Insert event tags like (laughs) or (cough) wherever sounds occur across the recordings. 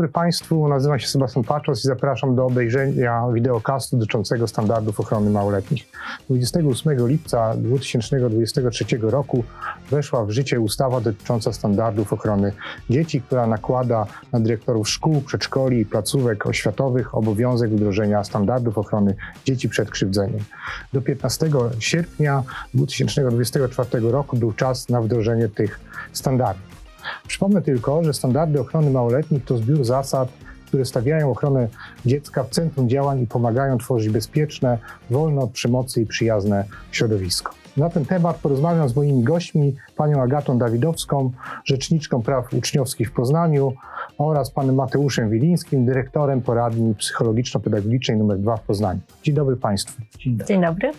Dobry Państwu, nazywam się Sebastian Paczos i zapraszam do obejrzenia wideokastu dotyczącego standardów ochrony małoletnich. 28 lipca 2023 roku weszła w życie ustawa dotycząca standardów ochrony dzieci, która nakłada na dyrektorów szkół, przedszkoli i placówek oświatowych obowiązek wdrożenia standardów ochrony dzieci przed krzywdzeniem. Do 15 sierpnia 2024 roku był czas na wdrożenie tych standardów. Przypomnę tylko, że standardy ochrony małoletnich to zbiór zasad, które stawiają ochronę dziecka w centrum działań i pomagają tworzyć bezpieczne, wolne od przemocy i przyjazne środowisko. Na ten temat porozmawiam z moimi gośćmi, panią Agatą Dawidowską, rzeczniczką praw uczniowskich w Poznaniu oraz panem Mateuszem Wilińskim, dyrektorem poradni psychologiczno-pedagogicznej nr 2 w Poznaniu. Dzień dobry Państwu. Dzień dobry. Dzień dobry.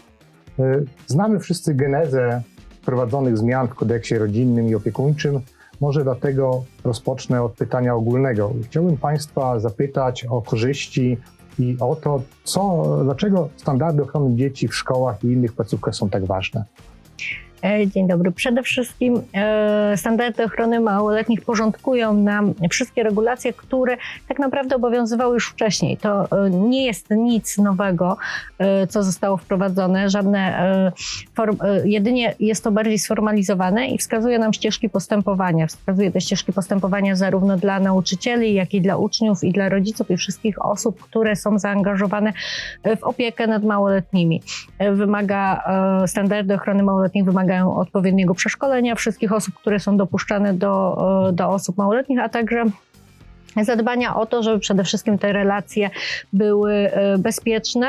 Y, Znamy wszyscy genezę wprowadzonych zmian w kodeksie rodzinnym i opiekuńczym. Może dlatego rozpocznę od pytania ogólnego. Chciałbym Państwa zapytać o korzyści i o to, co, dlaczego standardy ochrony dzieci w szkołach i innych placówkach są tak ważne. E, Dzień dobry. Przede wszystkim e, standardy ochrony małoletnich porządkują nam wszystkie regulacje, które tak naprawdę obowiązywały już wcześniej. To e, nie jest nic nowego, co zostało wprowadzone, żadne, jedynie jest to bardziej sformalizowane i wskazuje nam ścieżki postępowania. Wskazuje te ścieżki postępowania zarówno dla nauczycieli, jak i dla uczniów i dla rodziców i wszystkich osób, które są zaangażowane w opiekę nad małoletnimi. Wymaga, standardy ochrony małoletnich wymagają odpowiedniego przeszkolenia wszystkich osób, które są dopuszczane do, e, do osób małoletnich, a także zadbania o to, żeby przede wszystkim te relacje były e, bezpieczne.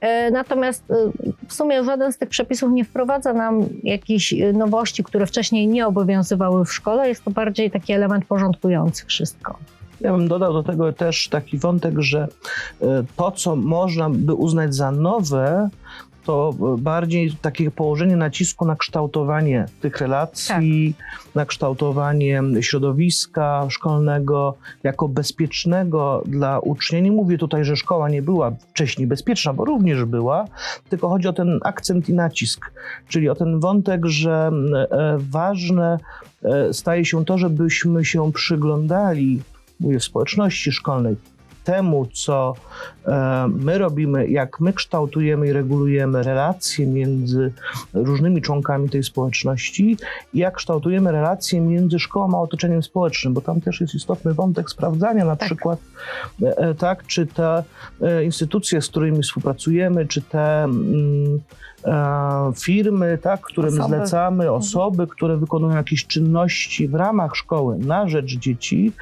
E, Natomiast w sumie żaden z tych przepisów nie wprowadza nam jakichś nowości, które wcześniej nie obowiązywały w szkole. Jest to bardziej taki element porządkujący wszystko. Ja bym dodał do tego też taki wątek, że to, co można by uznać za nowe, to bardziej takie położenie nacisku na kształtowanie tych relacji, na kształtowanie środowiska szkolnego jako bezpiecznego dla ucznia. Nie mówię tutaj, że szkoła nie była wcześniej bezpieczna, bo również była, tylko chodzi o ten akcent i nacisk, czyli o ten wątek, że e, ważne e, staje się to, żebyśmy się przyglądali mówię, w społeczności szkolnej temu, co e, my robimy, jak my kształtujemy i regulujemy relacje między różnymi członkami tej społeczności jak kształtujemy relacje między szkołą a otoczeniem społecznym, bo tam też jest istotny wątek sprawdzania na Tak. przykład, e, e, tak, czy te instytucje, z którymi współpracujemy, czy te mm, firmy, tak, którym Osoby. zlecamy, osoby, które wykonują jakieś czynności w ramach szkoły na rzecz dzieci,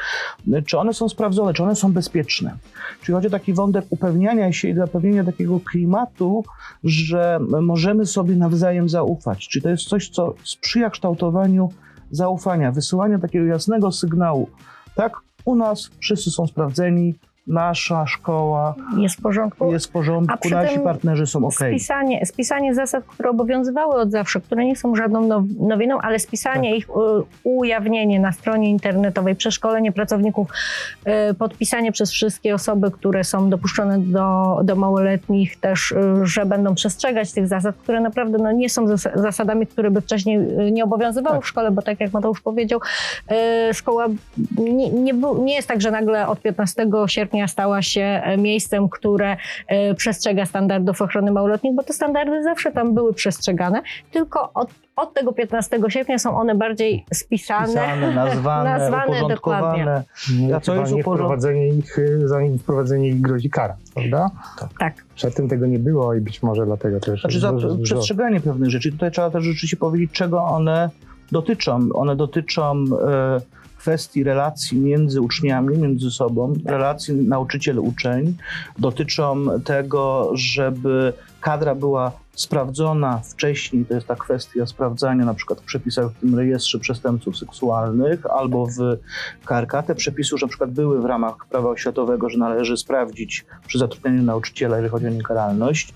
czy one są sprawdzone, czy one są bezpieczne. Czyli chodzi o taki wątek upewniania się i zapewnienia takiego klimatu, że możemy sobie nawzajem zaufać. Czyli to jest coś, co sprzyja kształtowaniu zaufania, wysyłania takiego jasnego sygnału. Tak, u nas wszyscy są sprawdzeni, nasza szkoła Jest w porządku. jest w porządku, nasi partnerzy są ok. Spisanie, spisanie zasad, które obowiązywały od zawsze, które nie są żadną now, nowiną, ale spisanie Tak. ich, u- ujawnienie na stronie internetowej, przeszkolenie pracowników, y, podpisanie przez wszystkie osoby, które są dopuszczone do, do małoletnich też, y, że będą przestrzegać tych zasad, które naprawdę no, nie są zas- zasadami, które by wcześniej y, nie obowiązywały Tak. w szkole, bo tak jak Mateusz powiedział, y, szkoła nie, nie, nie jest tak, że nagle od 15 sierpnia stała się e, miejscem, które e, przestrzega standardów ochrony małoletnich, bo te standardy zawsze tam były przestrzegane, tylko od, od tego 15 sierpnia są one bardziej spisane. Pisane, nazwane, (laughs) Nazwane, uporządkowane. Nie, A co jest chyba nie uporząd- wprowadzenie ich, y, za nim wprowadzenie ich grozi kara, prawda? Tak. Przedtem tego nie było i być może dlatego też... Znaczy za dużo- dużo- przestrzeganie pewnych rzeczy. Tutaj trzeba też rzeczywiście powiedzieć, czego one dotyczą. One dotyczą e, kwestii relacji między uczniami, między sobą, relacji nauczyciel-uczeń. Dotyczą tego, żeby kadra była sprawdzona wcześniej, to jest ta kwestia sprawdzania na przykład w przepisach w tym rejestrze przestępców seksualnych albo w KRK. Te przepisy już na przykład były w ramach prawa oświatowego, że należy sprawdzić przy zatrudnianiu nauczyciela, jeżeli chodzi o niekaralność.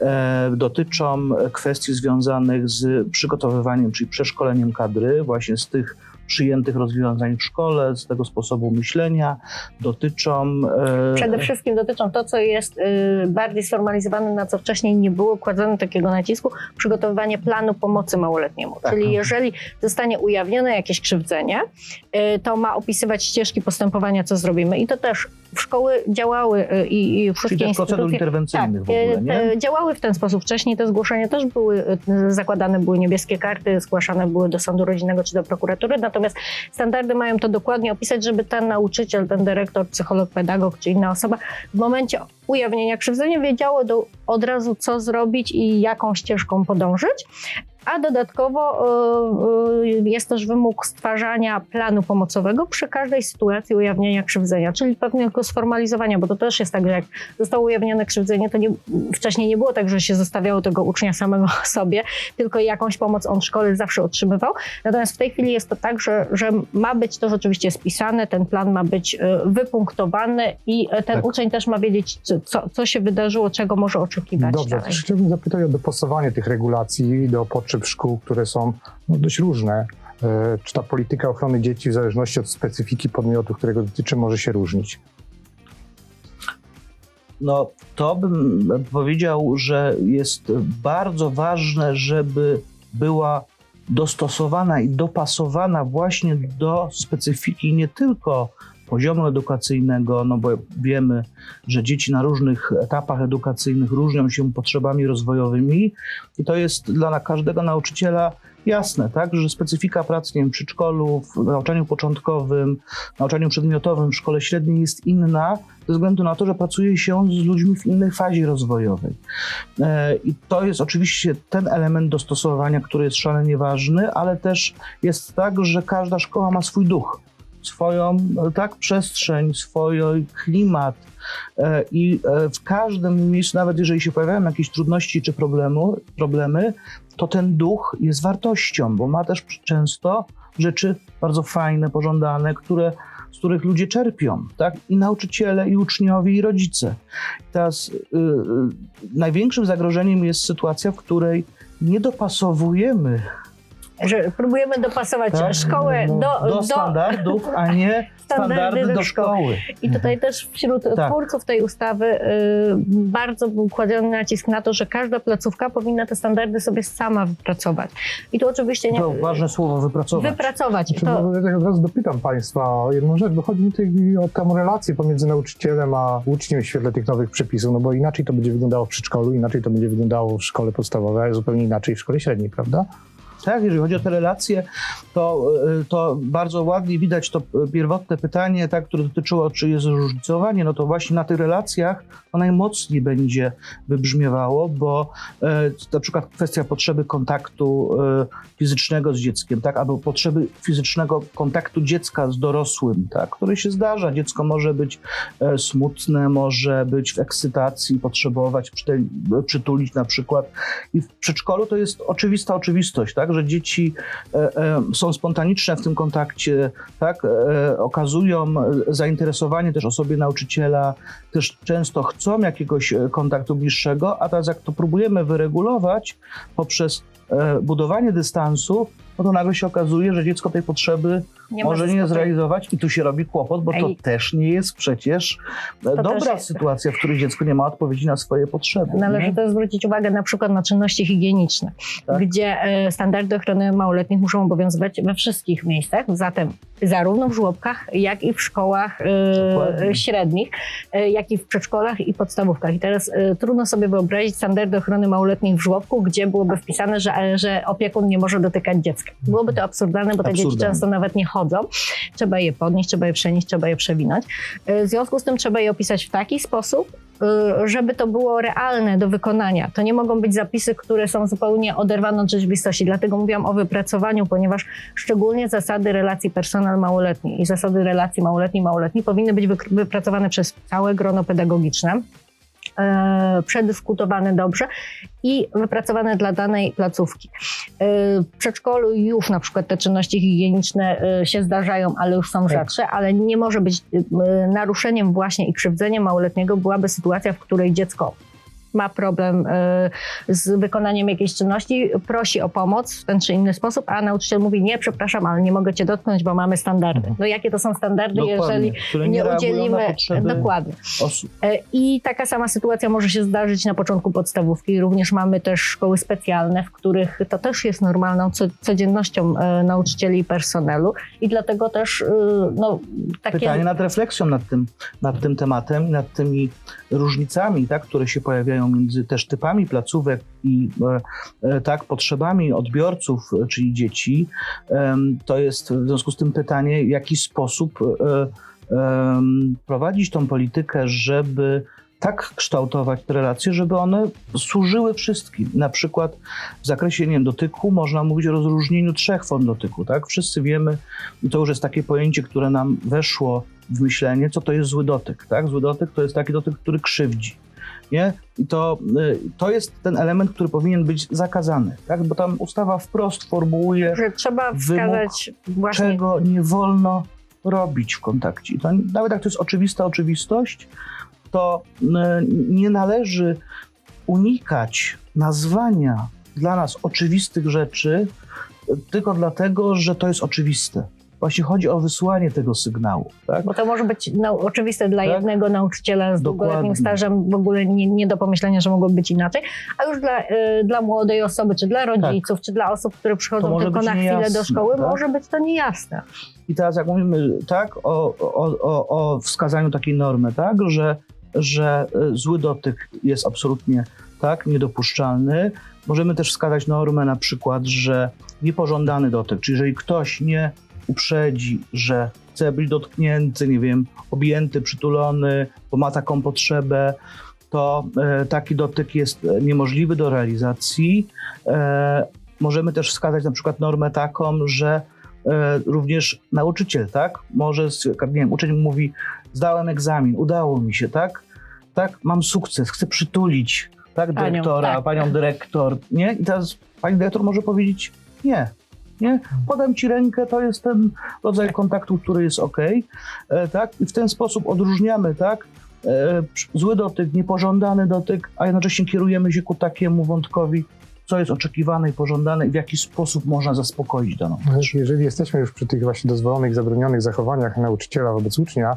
E, dotyczą kwestii związanych z przygotowywaniem, czyli przeszkoleniem kadry, właśnie z tych przyjętych rozwiązań w szkole, z tego sposobu myślenia, dotyczą. e, Przede wszystkim dotyczą to, co jest y, bardziej sformalizowane, na co wcześniej nie było kładzone takiego nacisku, przygotowywanie planu pomocy małoletniemu. Tak. Czyli jeżeli zostanie ujawnione jakieś krzywdzenie, y, to ma opisywać ścieżki postępowania, co zrobimy. I to też szkoły działały y, i, i wszystkie Czyli też procedur instytucje interwencyjnych w ogóle, nie? te- działały w ten sposób. Wcześniej te zgłoszenia też były, e, zakładane były niebieskie karty, zgłaszane były do sądu rodzinnego czy do prokuratury, natomiast standardy mają to dokładnie opisać, żeby ten nauczyciel, ten dyrektor, psycholog, pedagog czy inna osoba w momencie ujawnienia krzywdzenia wiedziało do, od razu, co zrobić i jaką ścieżką podążyć. A dodatkowo y, y, jest też wymóg stwarzania planu pomocowego przy każdej sytuacji ujawnienia krzywdzenia, czyli pewnego sformalizowania, bo to też jest tak, że jak zostało ujawnione krzywdzenie, to nie, wcześniej nie było tak, że się zostawiało tego ucznia samego (laughs) sobie, tylko jakąś pomoc on w szkole zawsze otrzymywał. Natomiast w tej chwili jest to tak, że, że ma być to rzeczywiście spisane, ten plan ma być y, wypunktowany i ten Tak. uczeń też ma wiedzieć, co- co, się wydarzyło, czego może oczekiwać Dobrze, dalej. chciałbym zapytać o dopasowanie tych regulacji do potrzeb szkół, które są no, dość różne. E, Czy ta polityka ochrony dzieci w zależności od specyfiki podmiotu, którego dotyczy, może się różnić? No, to bym powiedział, że jest bardzo ważne, żeby była dostosowana i dopasowana właśnie do specyfiki nie tylko poziomu edukacyjnego, no bo wiemy, że dzieci na różnych etapach edukacyjnych różnią się potrzebami rozwojowymi i to jest dla każdego nauczyciela jasne, tak, że specyfika pracy nie wiem, w przedszkolu, w nauczaniu początkowym, nauczaniu przedmiotowym w szkole średniej jest inna ze względu na to, że pracuje się z ludźmi w innej fazie rozwojowej. E, I to jest oczywiście ten element dostosowania, który jest szalenie ważny, ale też jest tak, że każda szkoła ma swój duch, swoją tak przestrzeń, swój klimat. E, I e, w każdym miejscu, nawet jeżeli się pojawiają jakieś trudności czy problemu, problemy, to ten duch jest wartością, bo ma też często rzeczy bardzo fajne, pożądane, które z których ludzie czerpią, tak? I nauczyciele, i uczniowie, i rodzice. Teraz y, y, największym zagrożeniem jest sytuacja, w której nie dopasowujemy Że próbujemy dopasować Tak. szkołę No, do, do do standardów, a nie (laughs) standardy do szkoły. I tutaj też wśród Tak. twórców tej ustawy y, bardzo był kładziony nacisk na to, że każda placówka powinna te standardy sobie sama wypracować. I tu oczywiście nie. To ważne słowo wypracować. Wypracować. Znaczy, To, ja od razu dopytam Państwa o jedną rzecz, bo chodzi mi tutaj o tę relację pomiędzy nauczycielem a uczniem w świetle tych nowych przepisów, no bo inaczej to będzie wyglądało w przedszkolu, inaczej to będzie wyglądało w szkole podstawowej, a zupełnie inaczej w szkole średniej, prawda? Tak, jeżeli chodzi o te relacje, to, y, to bardzo ładnie widać to pierwotne pytanie, tak, które dotyczyło, czy jest różnicowanie, no to właśnie na tych relacjach to najmocniej będzie wybrzmiewało, bo e, na przykład kwestia potrzeby kontaktu e, fizycznego z dzieckiem, tak, albo potrzeby fizycznego kontaktu dziecka z dorosłym, tak, który się zdarza. Dziecko może być e, smutne, może być w ekscytacji, potrzebować przytulić na przykład. I w przedszkolu to jest oczywista oczywistość, tak, że dzieci e, e, są spontaniczne w tym kontakcie, tak, e, okazują zainteresowanie też osobie nauczyciela, też często chcą jakiegoś kontaktu bliższego, a teraz jak to próbujemy wyregulować poprzez budowanie dystansu, no to nagle się okazuje, że dziecko tej potrzeby nie może nie zrealizować i tu się robi kłopot, bo to Ej. też nie jest przecież e, To dobra też- sytuacja, w której dziecko nie ma odpowiedzi na swoje potrzeby. Należy nie? też zwrócić uwagę na przykład na czynności higieniczne, Tak. gdzie e, standardy ochrony małoletnich muszą obowiązywać we wszystkich miejscach, zatem zarówno w żłobkach, jak i w szkołach e, Dokładnie. średnich, e, jak i w przedszkolach i podstawówkach. I teraz e, trudno sobie wyobrazić standardy ochrony małoletnich w żłobku, gdzie byłoby wpisane, że, e, że opiekun nie może dotykać dziecka. Byłoby to absurdalne, bo te dzieci Absurdalne. często nawet nie chodzą. Trzeba je podnieść, trzeba je przenieść, trzeba je przewinąć. E, W związku z tym trzeba je opisać w taki sposób, y, żeby to było realne do wykonania. To nie mogą być zapisy, które są zupełnie oderwane od rzeczywistości. Dlatego mówiłam o wypracowaniu, ponieważ szczególnie zasady relacji personal-małoletni i zasady relacji małoletni-małoletni powinny być wypracowane przez całe grono pedagogiczne. E, Przedyskutowane dobrze i wypracowane dla danej placówki. E, W przedszkolu już na przykład te czynności higieniczne e, się zdarzają, ale już są Tak. rzadsze, ale nie może być e, naruszeniem właśnie i krzywdzeniem małoletniego byłaby sytuacja, w której dziecko ma problem e, z wykonaniem jakiejś czynności, prosi o pomoc w ten czy inny sposób, a nauczyciel mówi, nie, przepraszam, ale nie mogę cię dotknąć, bo mamy standardy. No jakie to są standardy, jeżeli które nie reagują udzielimy... Dokładnie. osób. E, I taka sama sytuacja może się zdarzyć na początku podstawówki. Również mamy też szkoły specjalne, w których to też jest normalną co, codziennością e, nauczycieli i personelu i dlatego też e, no, takie... Pytanie nad refleksją nad tym, nad tym tematem i nad tymi różnicami, tak, które się pojawiają między też typami placówek i e, e, tak, potrzebami odbiorców, e, czyli dzieci. To jest w związku z tym pytanie, w jaki sposób prowadzić tą politykę, żeby tak kształtować te relacje, żeby one służyły wszystkim. Na przykład w zakresie nie dotyku można mówić o rozróżnieniu trzech form dotyku. Tak? Wszyscy wiemy, i to już jest takie pojęcie, które nam weszło w myślenie, co to jest zły dotyk. Tak? Zły dotyk to jest taki dotyk, który krzywdzi. Nie? I to, y, to jest ten element, który powinien być zakazany, tak? bo tam ustawa wprost formułuje, że trzeba wskazać właśnie czego nie wolno robić w kontakcie. I To, nawet jak to jest oczywista oczywistość, to y, nie należy unikać nazwania dla nas oczywistych rzeczy tylko dlatego, że to jest oczywiste. Właśnie chodzi o wysłanie tego sygnału. Tak? Bo to może być no, oczywiste dla Tak? jednego nauczyciela z Dokładnie. długoletnim stażem, w ogóle nie, nie do pomyślenia, że mogłoby być inaczej, a już dla, y, dla młodej osoby, czy dla rodziców, czy dla osób, które przychodzą tylko na chwilę niejasne, do szkoły, tak? może być to niejasne. I teraz jak mówimy tak o, o, o, o wskazaniu takiej normy, tak, że, że y, zły dotyk jest absolutnie tak niedopuszczalny, możemy też wskazać normę na przykład, że niepożądany dotyk, czyli jeżeli ktoś nie uprzedzi, że chce być dotknięty, nie wiem, objęty, przytulony, bo ma taką potrzebę, to e, taki dotyk jest e, niemożliwy do realizacji. E, możemy też wskazać na przykład normę taką, że również nauczyciel, tak? Może, nie wiem, uczeń mówi, zdałem egzamin, udało mi się, tak? Tak, mam sukces, chcę przytulić, tak, Panią, dyrektora, tak. panią dyrektor, nie? I teraz pani dyrektor może powiedzieć, nie, nie, podam ci rękę, to jest ten rodzaj kontaktu, który jest ok, e, tak? I w ten sposób odróżniamy, tak? E, zły dotyk, niepożądany dotyk, a jednocześnie kierujemy się ku takiemu wątkowi, co jest oczekiwane i pożądane i w jaki sposób można zaspokoić daną potrzebę. Jeżeli jesteśmy już przy tych właśnie dozwolonych, zabronionych zachowaniach nauczyciela wobec ucznia,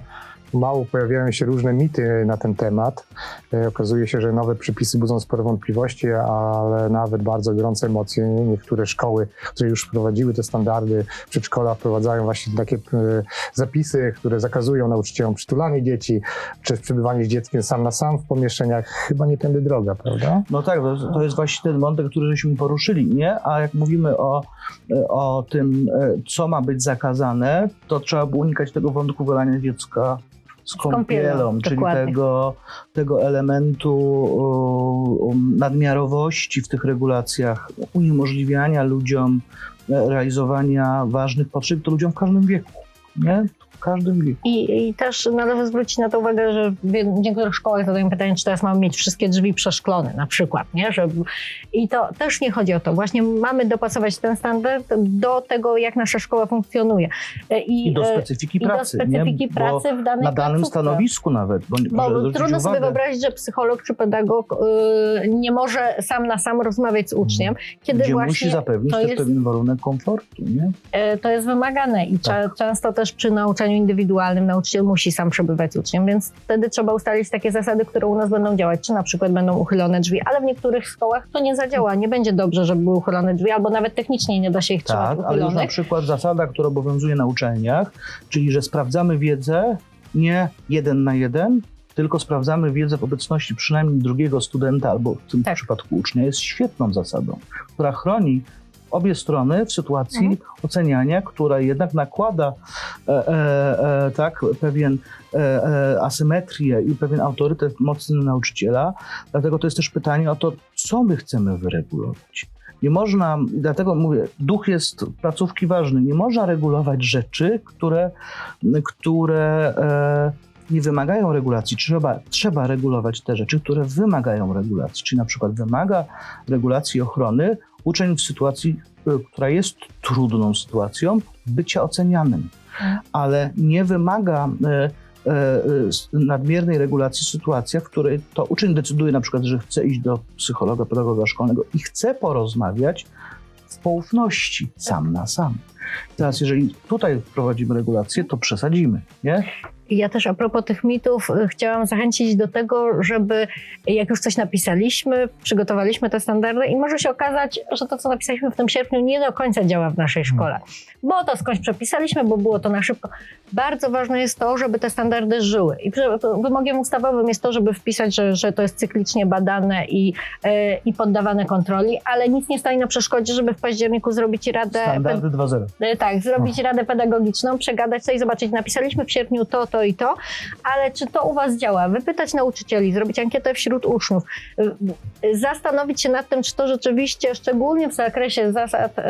mało pojawiają się różne mity na ten temat. E, Okazuje się, że nowe przepisy budzą spore wątpliwości, ale nawet bardzo gorące emocje. Niektóre szkoły, które już wprowadziły te standardy, przedszkola wprowadzają właśnie takie e, zapisy, które zakazują nauczycielom przytulanie dzieci, czy przebywanie z dzieckiem sam na sam w pomieszczeniach. Chyba nie tędy droga, prawda? No tak, to, jest właśnie ten wątek, który żeśmy poruszyli, nie? A jak mówimy o, o tym, e, co ma być zakazane, to trzeba unikać tego wątku wylania dziecka z kąpielą, czyli dokładnie. tego, tego elementu nadmiarowości w tych regulacjach, uniemożliwiania ludziom e, realizowania ważnych potrzeb, to ludziom w każdym wieku, nie? W każdym wieku. I, I też należy zwrócić na to uwagę, że w niektórych szkołach zadają pytanie, czy teraz mamy mieć wszystkie drzwi przeszklone na przykład, nie? Że, I to też nie chodzi o to. Właśnie mamy dopasować ten standard do tego, jak nasza szkoła funkcjonuje. E, I, I do e, specyfiki i do pracy, specyfiki nie? Bo pracy w danej na danym placówce. stanowisku nawet. Bo, Bo trudno sobie wyobrazić, że psycholog czy pedagog y, nie może sam na sam rozmawiać z uczniem, kiedy gdzie właśnie musi zapewnić to jest, pewien warunek komfortu, nie? e, to jest wymagane i Tak. często też przy nauczaniu indywidualnym nauczyciel musi sam przebywać z uczniem, więc wtedy trzeba ustalić takie zasady, które u nas będą działać, czy na przykład będą uchylone drzwi, ale w niektórych szkołach to nie zadziała, nie będzie dobrze, żeby były uchylone drzwi, albo nawet technicznie nie da się ich trzymać Tak, ale już na uchylonych. przykład zasada, która obowiązuje na uczelniach, czyli że sprawdzamy wiedzę nie jeden na jeden, tylko sprawdzamy wiedzę w obecności przynajmniej drugiego studenta albo w tym Tak. przypadku ucznia, jest świetną zasadą, która chroni obie strony w sytuacji Mhm. oceniania, która jednak nakłada e, e, e, tak, pewien e, e, asymetrię i pewien autorytet mocny na nauczyciela. Dlatego to jest też pytanie o to, co my chcemy wyregulować. Nie można, dlatego mówię, duch jest placówki ważny. Nie można regulować rzeczy, które, które e, nie wymagają regulacji. Trzeba, trzeba regulować te rzeczy, które wymagają regulacji. Czyli na przykład wymaga regulacji ochrony uczeń w sytuacji, e, która jest trudną sytuacją, bycia ocenianym. Ale nie wymaga e, e, nadmiernej regulacji sytuacja, w której to uczeń decyduje na przykład, że chce iść do psychologa, pedagoga szkolnego i chce porozmawiać w poufności, sam na sam. Teraz, jeżeli tutaj wprowadzimy regulację, to przesadzimy, nie? Ja też a propos tych mitów y, chciałam zachęcić do tego, żeby jak już coś napisaliśmy, przygotowaliśmy te standardy i może się okazać, że to, co napisaliśmy w tym sierpniu, nie do końca działa w naszej szkole. Bo to skądś przepisaliśmy, bo było to na szybko. Bardzo ważne jest to, żeby te standardy żyły. I wymogiem ustawowym jest to, żeby wpisać, że, że to jest cyklicznie badane i, e, i poddawane kontroli, ale nic nie stoi na przeszkodzie, żeby w październiku zrobić radę Standardy 2.0. E, Tak, zrobić radę pedagogiczną, przegadać i zobaczyć, napisaliśmy w sierpniu to, to i to, ale czy to u Was działa? Wypytać nauczycieli, zrobić ankietę wśród uczniów, y, zastanowić się nad tym, czy to rzeczywiście, szczególnie w zakresie zasad y,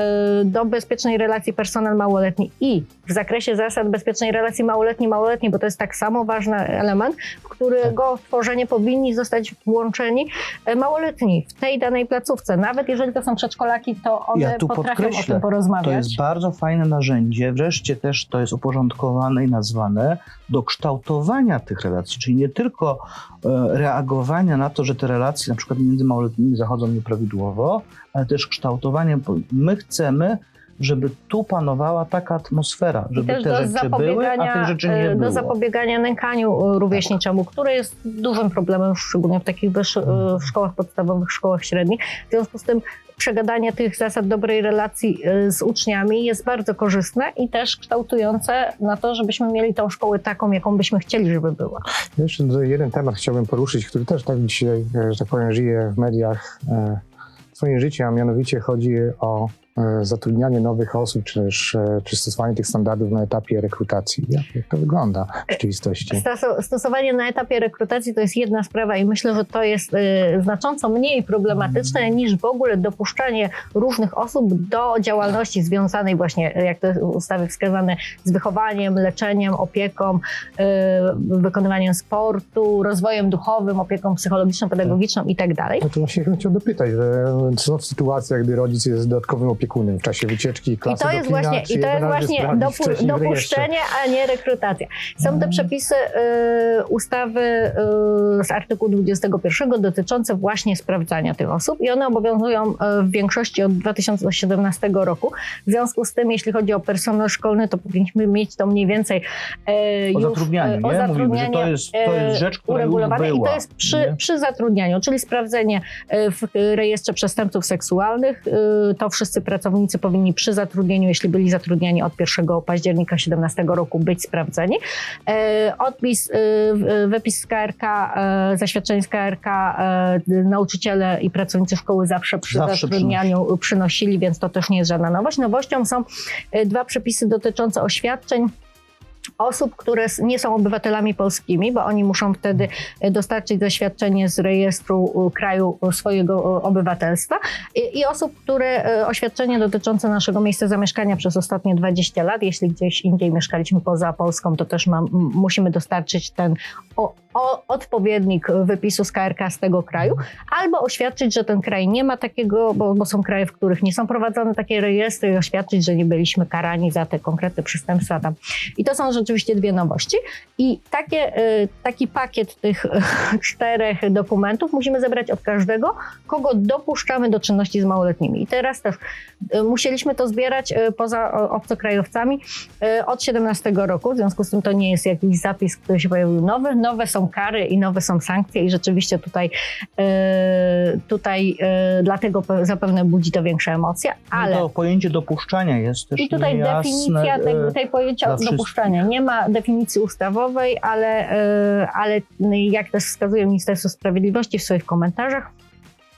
do bezpiecznej relacji personel małoletni i w zakresie zasad bezpiecznej relacji małoletni-małoletni, bo to jest tak samo ważny element, w którego tworzenie powinni zostać włączeni e, małoletni w tej danej placówce. Nawet jeżeli to są przedszkolaki, to one Ja potrafią o tym porozmawiać. To jest bardzo fajne narzędzie. Wreszcie też to jest uporządkowane i nazwane do kształtowania tych relacji, czyli nie tylko e, reagowania na to, że te relacje na przykład między małoletnimi zachodzą nieprawidłowo, ale też kształtowania. bo My chcemy, żeby tu panowała taka atmosfera, żeby te do rzeczy były, a zapobiegania, tych rzeczy nie e, było. do zapobiegania nękaniu e, rówieśniczemu, które jest dużym problemem, szczególnie w takich e, w szkołach podstawowych, szkołach średnich. W związku z tym przegadanie tych zasad dobrej relacji z uczniami jest bardzo korzystne i też kształtujące na to, żebyśmy mieli tą szkołę taką, jaką byśmy chcieli, żeby była. Jeszcze jeden temat chciałbym poruszyć, który też tak dzisiaj, że tak powiem, żyje w mediach swoim życiem, a mianowicie chodzi o zatrudnianie nowych osób, czy też e, czy stosowanie tych standardów na etapie rekrutacji. Jak, to wygląda w rzeczywistości? Stosowanie na etapie rekrutacji to jest jedna sprawa i myślę, że to jest e, znacząco mniej problematyczne niż w ogóle dopuszczanie różnych osób do działalności związanej właśnie, e, jak to jest w ustawie wskazane, z wychowaniem, leczeniem, opieką, e, wykonywaniem sportu, rozwojem duchowym, opieką psychologiczną, pedagogiczną i tak dalej. No to właśnie bym chciał dopytać, że co w sytuacjach, gdy rodzic jest dodatkowym opiekunem w czasie wycieczki I klasy to do jest kina, właśnie, i to jest właśnie dopu- dopuszczenie, a nie rekrutacja. Są te Mhm. przepisy y, ustawy y, z artykułu 21 dotyczące właśnie sprawdzania tych osób i one obowiązują y, w większości od 2017 roku. W związku z tym, jeśli chodzi o personel szkolny, to powinniśmy mieć to mniej więcej y, O już, zatrudnianiu, y, nie? o Mówimy, zatrudnianie to jest, to jest y, rzecz, która już uregulowane była. i to jest przy, nie? przy zatrudnianiu, czyli sprawdzenie w rejestrze przestępców seksualnych. To wszyscy pracownicy powinni przy zatrudnieniu, jeśli byli zatrudniani od 1 października 2017 roku, być sprawdzeni. E, Odpis, w- wypis z KRK, e, zaświadczenie z KRK, e, nauczyciele i pracownicy szkoły zawsze przy Zawsze zatrudnianiu przynosili, więc to też nie jest żadna nowość. Nowością są e, dwa przepisy dotyczące oświadczeń osób, które nie są obywatelami polskimi, bo oni muszą wtedy e, dostarczyć zaświadczenie z rejestru kraju swojego obywatelstwa. I, i osób, które e, oświadczenie dotyczące naszego miejsca zamieszkania przez ostatnie 20 lat, jeśli gdzieś indziej mieszkaliśmy poza Polską, to też musimy dostarczyć ten o, odpowiednik wypisu z KRK z tego kraju, albo oświadczyć, że ten kraj nie ma takiego, bo, bo są kraje, w których nie są prowadzone takie rejestry i oświadczyć, że nie byliśmy karani za te konkretne przestępstwa tam. I to są rzeczywiście dwie nowości. I takie, y, taki pakiet tych (laughs) czterech dokumentów musimy zebrać od każdego, kogo dopuszczamy do czynności z małoletnimi. I teraz też y, musieliśmy to zbierać y, poza obcokrajowcami od 17 roku, w związku z tym to nie jest jakiś zapis, który się pojawił nowy. Nowe są kary i nowe są sankcje i rzeczywiście tutaj, y, tutaj y, dlatego pe- zapewne budzi to większe emocje, ale... No to pojęcie dopuszczania jest też I tutaj niejasne, definicja tej, e, tej pojęcia dla wszystkich. dopuszczania. Nie ma definicji ustawowej, ale, e, ale jak też wskazuje Ministerstwo Sprawiedliwości w swoich komentarzach,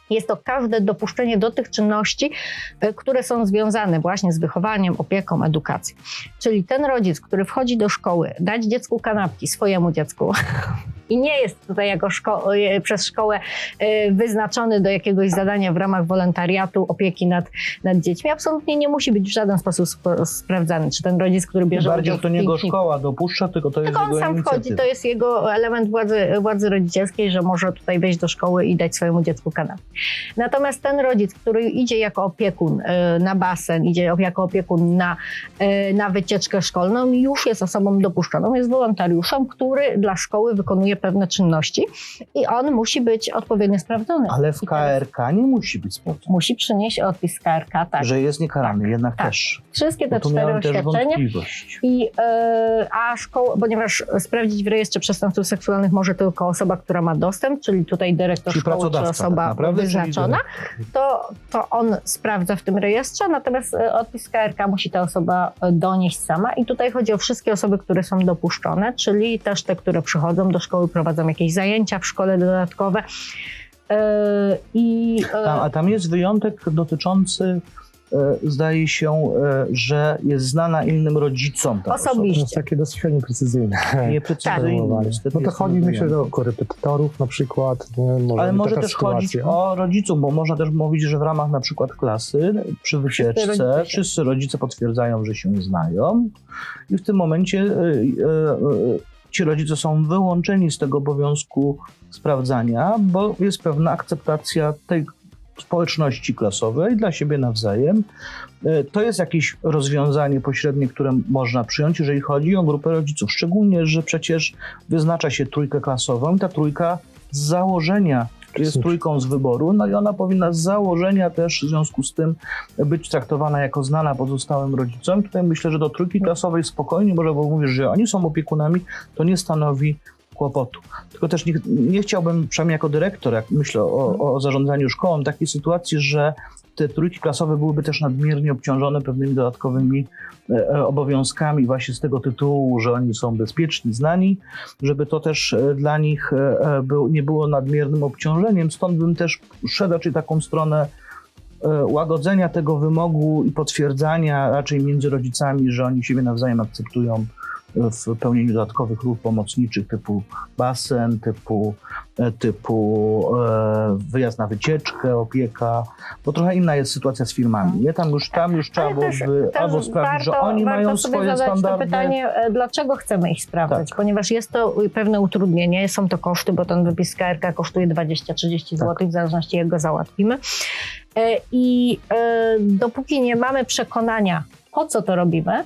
jest to każde dopuszczenie do tych czynności, e, które są związane właśnie z wychowaniem, opieką, edukacją. Czyli ten rodzic, który wchodzi do szkoły, dać dziecku kanapki, swojemu dziecku, i nie jest tutaj jako szko- e, przez szkołę e, wyznaczony do jakiegoś zadania w ramach wolontariatu opieki nad, nad dziećmi, absolutnie nie musi być w żaden sposób sp- sprawdzany. Czy ten rodzic, który bierze Bardziej udział to w nie go pikniku, szkoła dopuszcza, tylko to jest tylko on jego sam inicjatywa. wchodzi, to jest jego element władzy, władzy rodzicielskiej, że może tutaj wejść do szkoły i dać swojemu dziecku kanapę. Natomiast ten rodzic, który idzie jako opiekun e, na basen, idzie jako opiekun na, na wycieczkę szkolną, już jest osobą dopuszczoną, jest wolontariuszem, który dla szkoły wykonuje pewne czynności i on musi być odpowiednio sprawdzony. Ale w KRK nie musi być sprawdzony, Musi przynieść odpis KRK, tak. że jest niekarany, jednak tak. też. Wszystkie te cztery oświadczenia. I, e, a szkoła, ponieważ sprawdzić w rejestrze przestępców seksualnych może tylko osoba, która ma dostęp, czyli tutaj dyrektor Czyli szkoły czy pracodawca osoba tak wyznaczona, to, to on sprawdza w tym rejestrze, natomiast e, odpis KRK musi ta osoba e, donieść sama. I tutaj chodzi o wszystkie osoby, które są dopuszczone, czyli też te, które przychodzą do szkoły, prowadzą jakieś zajęcia w szkole dodatkowe. E, I e, Tam, a tam jest wyjątek dotyczący, e, zdaje się, e, że jest znana innym rodzicom. ta Osobiście. To jest takie dosyć nieprecyzyjne. (laughs) Nieprecyzyjny. sformułowanie. niestety No to chodzi, myślę, że o wyjątek. korepetytorów na przykład. Nie? Może Ale może też chodzić sytuacja. o rodziców, bo można też mówić, że w ramach na przykład klasy przy wycieczce rodzice się- wszyscy rodzice potwierdzają, że się znają i w tym momencie e, e, e, ci rodzice są wyłączeni z tego obowiązku sprawdzania, bo jest pewna akceptacja tej społeczności klasowej dla siebie nawzajem. E, To jest jakieś rozwiązanie pośrednie, które można przyjąć, jeżeli chodzi o grupę rodziców. Szczególnie, że przecież wyznacza się trójkę klasową i ta trójka z założenia jest trójką z wyboru, no i ona powinna z założenia też w związku z tym być traktowana jako znana pozostałym rodzicom. Tutaj myślę, że do trójki klasowej spokojnie, może bo mówisz, że oni są opiekunami, to nie stanowi kłopotu. Tylko też nie, nie chciałbym, przynajmniej jako dyrektor, jak myślę o, o zarządzaniu szkołą, takiej sytuacji, że te trójki klasowe byłyby też nadmiernie obciążone pewnymi dodatkowymi e, e, obowiązkami właśnie z tego tytułu, że oni są bezpieczni, znani, żeby to też e, dla nich był, nie było nadmiernym obciążeniem. Stąd bym też szedł raczej taką stronę łagodzenia tego wymogu i potwierdzania raczej między rodzicami, że oni siebie nawzajem akceptują w pełnieniu dodatkowych ról pomocniczych typu basen, typu, typu e, wyjazd na wycieczkę, opieka, bo trochę inna jest sytuacja z firmami. Nie? Tam już, tam już trzeba też, byłoby też albo sprawdzić, że warto- oni warto mają sobie swoje zadać standardy. to pytanie, e, dlaczego chcemy ich sprawdzać? Tak. Ponieważ jest to pewne utrudnienie, są to koszty, bo ten wypis KRK kosztuje 20-30 Tak. zł, w zależności jak go załatwimy. E, I e, dopóki nie mamy przekonania, po co to robimy, e,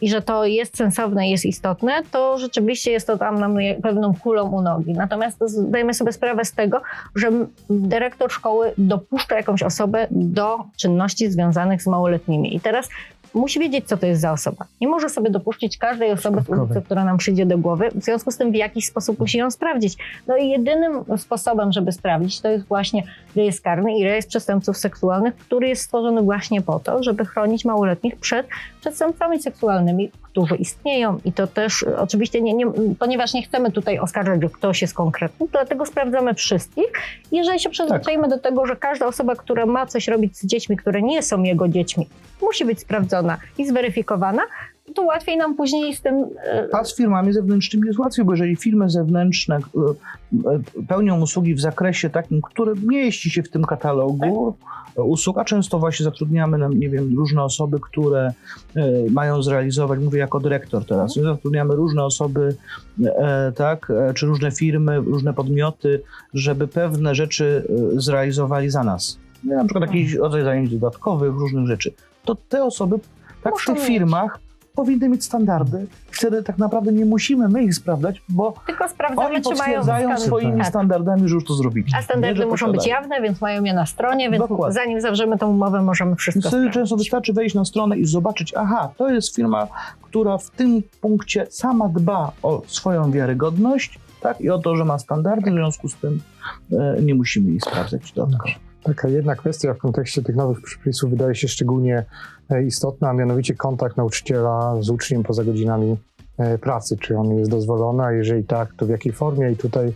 i że to jest sensowne i jest istotne, to rzeczywiście jest to tam nam pewną kulą u nogi. Natomiast zdajemy sobie sprawę z tego, że dyrektor szkoły dopuszcza jakąś osobę do czynności związanych z małoletnimi. I teraz musi wiedzieć, co to jest za osoba. Nie może sobie dopuścić każdej osoby ulicy, która nam przyjdzie do głowy, w związku z tym w jakiś sposób musi ją sprawdzić. No i jedynym sposobem, żeby sprawdzić, to jest właśnie rejestr karny i rejestr przestępców seksualnych, który jest stworzony właśnie po to, żeby chronić małoletnich przed przestępcami seksualnymi, którzy istnieją. I to też e, oczywiście, nie, nie, ponieważ nie chcemy tutaj oskarżać, że ktoś jest konkretny, dlatego sprawdzamy wszystkich. Jeżeli się przyzwyczajimy do tego, że każda osoba, która ma coś robić z dziećmi, które nie są jego dziećmi, musi być sprawdzona i zweryfikowana, to łatwiej nam później z tym e, A z firmami zewnętrznymi jest łatwiej, bo jeżeli firmy zewnętrzne e, e, pełnią usługi w zakresie takim, który mieści się w tym katalogu e, usług, a często właśnie zatrudniamy, nam, nie wiem, różne osoby, które mają zrealizować, mówię jako dyrektor teraz, zatrudniamy różne osoby, tak, czy różne firmy, różne podmioty, żeby pewne rzeczy zrealizowali za nas. Na przykład jakiś rodzaj zajęć dodatkowych, różnych rzeczy. To te osoby tak w Muszą tych mieć. firmach powinny mieć standardy. Wtedy tak naprawdę nie musimy my ich sprawdzać, bo tylko sprawdzamy, oni czy mają potwierdzają swoimi Tak. standardami, że już to zrobili. A standardy Nie, muszą być jawne, więc mają je na stronie, więc Dokładnie. zanim zawrzemy tą umowę, możemy wszystko wtedy sprawdzić. często wystarczy wejść na stronę i zobaczyć, aha, to jest firma, która w tym punkcie sama dba o swoją wiarygodność, tak, i o to, że ma standardy, w związku z tym e, nie musimy jej sprawdzać dodatkowo. Taka jedna kwestia w kontekście tych nowych przepisów wydaje się szczególnie e, istotna, a mianowicie kontakt nauczyciela z uczniem poza godzinami e, pracy. Czy on jest dozwolony, a jeżeli tak, to w jakiej formie? I tutaj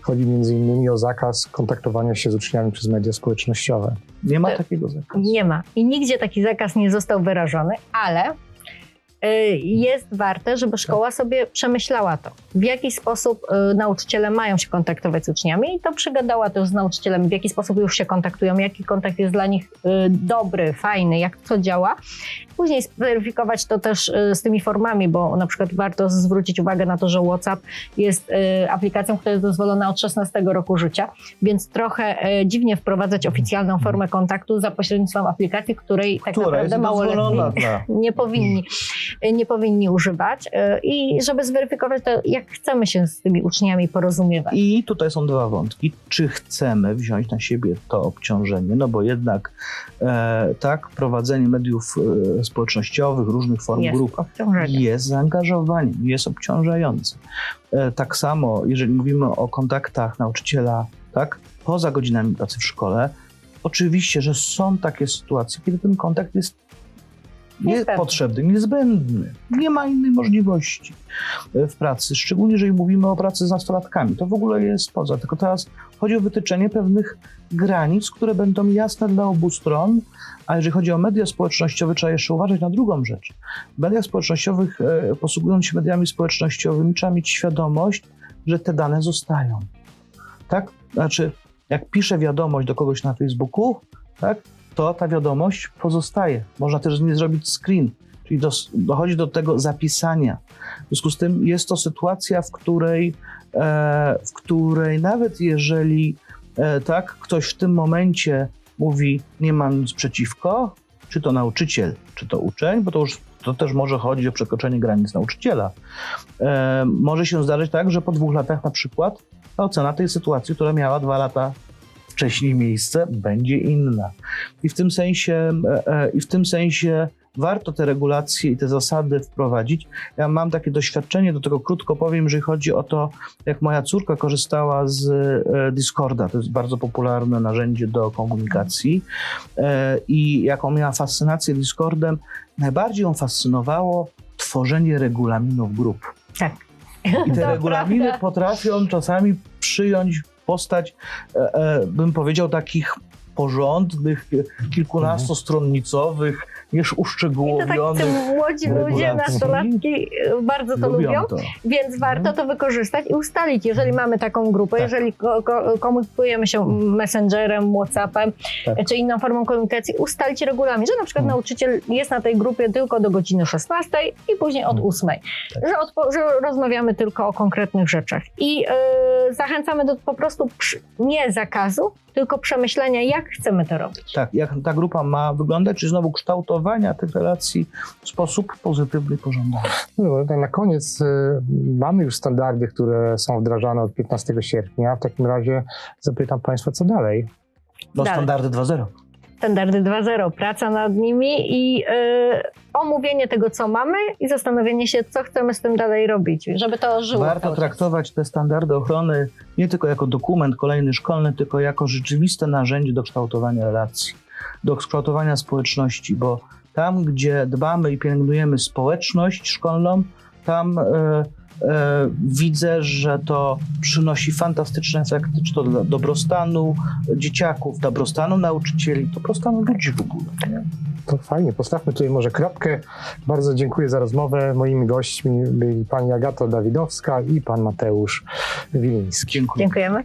chodzi między innymi o zakaz kontaktowania się z uczniami przez media społecznościowe. Nie ma To- takiego zakazu. Nie ma. I nigdzie taki zakaz nie został wyrażony, ale jest warte, żeby szkoła sobie przemyślała to, w jaki sposób y, nauczyciele mają się kontaktować z uczniami? I to przygadała też z nauczycielami, w jaki sposób już się kontaktują, jaki kontakt jest dla nich y, dobry, fajny, jak to działa. Później zweryfikować to też y, z tymi formami, bo na przykład warto zwrócić uwagę na to, że WhatsApp jest y, aplikacją, która jest dozwolona od 16 roku życia, więc trochę y, dziwnie wprowadzać oficjalną formę kontaktu za pośrednictwem aplikacji, której tak Która naprawdę małoletni (laughs) nie powinni, nie powinni używać. y, I żeby zweryfikować to, jak chcemy się z tymi uczniami porozumiewać. I tutaj są dwa wątki. Czy chcemy wziąć na siebie to obciążenie? No bo jednak e, tak, prowadzenie mediów e, społecznościowych, różnych form Jest grup jest zaangażowaniem, jest obciążający. E, tak samo, jeżeli mówimy o kontaktach nauczyciela, tak, poza godzinami pracy w szkole, oczywiście, że są takie sytuacje, kiedy ten kontakt jest Niezbędny. potrzebny, niezbędny. Nie ma innej możliwości e, w pracy, szczególnie jeżeli mówimy o pracy z nastolatkami. To w ogóle jest poza. Tylko teraz chodzi o wytyczenie pewnych granic, które będą jasne dla obu stron, a jeżeli chodzi o media społecznościowe, trzeba jeszcze uważać na drugą rzecz. W mediach społecznościowych, e, posługując się mediami społecznościowymi, trzeba mieć świadomość, że te dane zostają. Tak? Znaczy, jak piszę wiadomość do kogoś na Facebooku, tak, to ta wiadomość pozostaje. Można też z niej zrobić screen, czyli dos- dochodzi do tego zapisania. W związku z tym jest to sytuacja, w której, e, w której nawet jeżeli e, tak, ktoś w tym momencie mówi, nie mam nic przeciwko, czy to nauczyciel, czy to uczeń, bo to już to też może chodzić o przekroczenie granic nauczyciela. E, może się zdarzyć tak, że po dwóch latach na przykład ta ocena tej sytuacji, która miała dwa lata wcześniej miejsce, będzie inna. I w tym sensie, e, e, i w tym sensie warto te regulacje i te zasady wprowadzić. Ja mam takie doświadczenie, do tego krótko powiem, jeżeli chodzi o to, jak moja córka korzystała z e, Discorda. To jest bardzo popularne narzędzie do komunikacji. I jaką miała fascynację Discordem, najbardziej ją fascynowało tworzenie regulaminów grup. Tak. I te To regulaminy prawda. potrafią czasami przyjąć postać, e, e, bym powiedział, takich porządnych, kilkunastostronnicowych, już I to tak młodzi ludzie, nastolatki y, bardzo to lubią. to. Więc warto to wykorzystać i ustalić, jeżeli mamy taką grupę, Tak. jeżeli ko- ko- komunikujemy się Messengerem, Whatsappem Tak. czy inną formą komunikacji, ustalić regulamin, że na przykład Mm. nauczyciel jest na tej grupie tylko do godziny 16 i później od Mm. 8, Tak. że, że rozmawiamy tylko o konkretnych rzeczach. I y, zachęcamy do po prostu przy- nie zakazu, tylko przemyślenia, jak chcemy to robić. Tak, jak ta grupa ma wyglądać, czy znowu kształtowania tych relacji w sposób pozytywny, pożądany. No, tak na koniec y, mamy już standardy, które są wdrażane od 15 sierpnia. W takim razie zapytam Państwa, co dalej? No Dalej. standardy 2.0. Standardy 2.0, praca nad nimi i y, omówienie tego, co mamy i zastanowienie się, co chcemy z tym dalej robić, żeby to żyło. Warto traktować te standardy ochrony nie tylko jako dokument kolejny szkolny, tylko jako rzeczywiste narzędzie do kształtowania relacji, do kształtowania społeczności, bo tam, gdzie dbamy i pielęgnujemy społeczność szkolną, tam e, widzę, że to przynosi fantastyczne efekty, czy to dla dobrostanu dzieciaków, dobrostanu nauczycieli, dobrostanu ludzi w ogóle. Nie? To fajnie, postawmy tutaj może kropkę. Bardzo dziękuję za rozmowę. Moimi gośćmi byli pani Agata Dawidowska i pan Mateusz Wiliński. Dziękuję. Dziękujemy.